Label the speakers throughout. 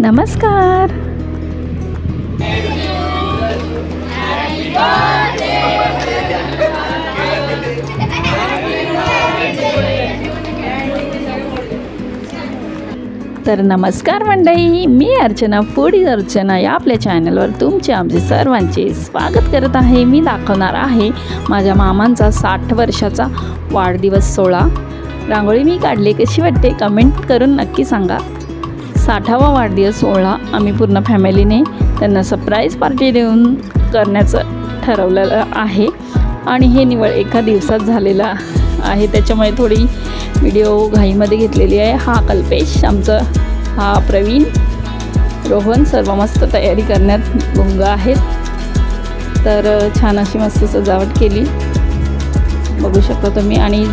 Speaker 1: नमस्कार. तर नमस्कार मंडळी मी अर्चना फूड अर्चना या आपल्या चॅनलवर तुमचे आमचे सर्वांचे स्वागत करत आहे. मी दाखवणार आहे माझ्या मामांचा साठ वर्षाचा वाढदिवस सोहळा. रांगोळी मी काढली कशी वाटते? कमेंट करून नक्की सांगा. साठावा वाढदिवस सोहळा आम्ही पूर्ण फॅमिलीने त्यांना सरप्राईज पार्टी देऊन करण्याचं ठरवलेलं आहे. आणि हे निवड एका दिवसात झालेलं आहे. त्याच्यामुळे थोडी व्हिडिओ घाईमध्ये घेतलेली आहे. हा कल्पेश आमचं हा प्रवीण रोहन सर्व मस्त तयारी करण्यात गुंग आहेत. तर छान अशी मस्त सजावट केली. बघू शकता तुम्ही. आणि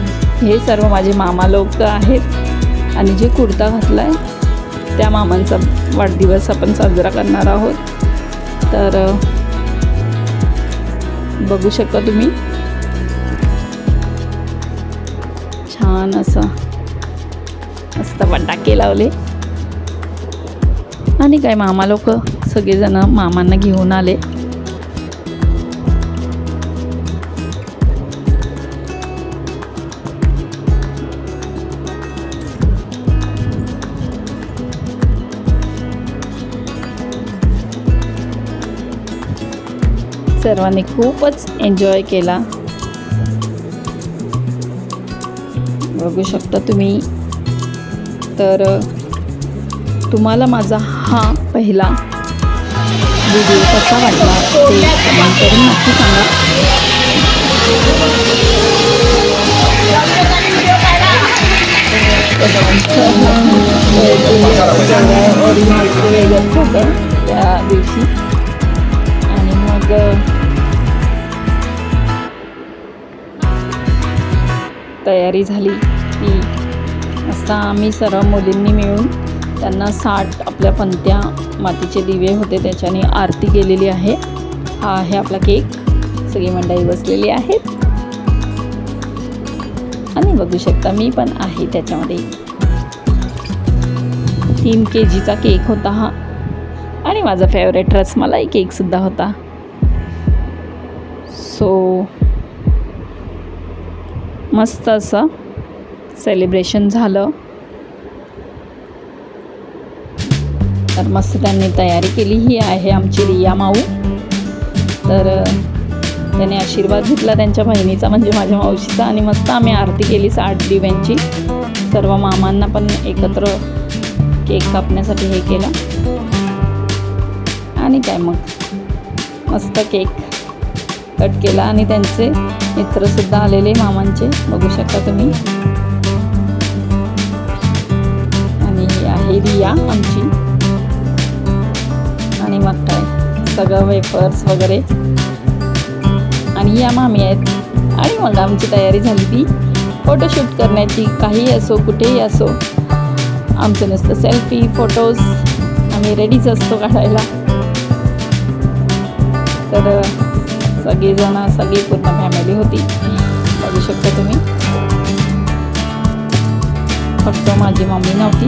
Speaker 1: हे सर्व माझे मामा लोक आहेत. आणि जे कुर्ता घातला आहे त्या मामांचा वाढदिवस आपण साजरा करणार आहोत. तर बघू शकता तुम्ही. छान असं मस्त फटाके लावले. आणि काय मामा लोक सगळेजण मामांना घेऊन आले. सर्वांनी खूपच एन्जॉय केला. बघू शकता तुम्ही. तर तुम्हाला माझा हा पहिला व्हिडिओ कसा वाटला ते कमेंट करून नक्की सांगा. होतं तयारी झाली की असता आम्ही सर्व मुलींनी मिळून त्यांना साठ आपल्या पंत्या मातीचे दिवे होते त्याच्याने आरती केलेली आहे. हा आहे आपला केक. सगळी मंडळी बसलेली आहेत. आणि बघू शकता मी पण आहे त्याच्यामध्ये. तीन के जीचा केक होता हा. आणि माझा फेवरेट रसमलाई केकसुद्धा होता. सो मस्त असं सेलिब्रेशन झालं. तर मस्त त्यांनी तयारी केली. ही आहे आमची रिया माऊ. तर त्याने आशीर्वाद घेतला त्यांच्या बहिणीचा म्हणजे माझ्या मावशीचा. आणि मस्त आम्ही आरती केली साठ दिव्यांची. सर्व मामांना पण एकत्र केक कापण्यासाठी हे केलं. आणि काय मग? मस्त केक. कट केला आणि त्यांचे मित्रसुद्धा आलेले मामांचे. बघू शकता तुम्ही. आणि ही आहे रिया आमची. आणि मग काय सगळं वेफर्स वगैरे. आणि या मामी आहेत. आणि मग आमची तयारी झाली ती फोटोशूट करण्याची. काहीही असो कुठेही असो. आमचं नुसतं सेल्फी फोटोज आम्ही रेडीच असतो काढायला. तर सगळीजणं सगळी पूर्ण फॅमिली होती. बघू शकता तुम्ही. फक्त माझी मम्मी नव्हती.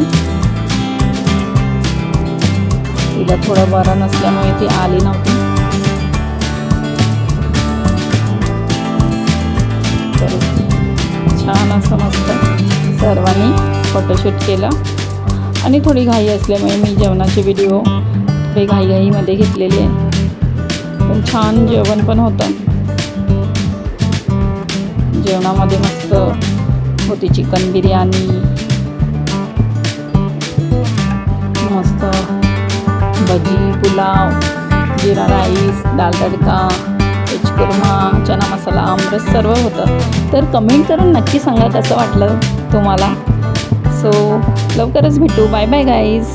Speaker 1: तिला थोडं बरं नसल्यामुळे ती आली नव्हती. तर छान असं मस्त सर्वांनी फोटोशूट केलं. आणि थोडी घाई असल्यामुळे मी जेवणाचे व्हिडिओ थोडे घाईघाईमध्ये घेतलेली आहे. पण छान जेवण पण होतं. जेवणामध्ये मस्त होती चिकन बिर्याणी. मस्त भजी पुलाव जिरा राईस दाल तडका व्हेज कुर्मा चना मसाला आमरस सर्व होतं. तर कमेंट करून नक्की सांगा कसं वाटलं तुम्हाला. सो लवकरच भेटू. Bye bye guys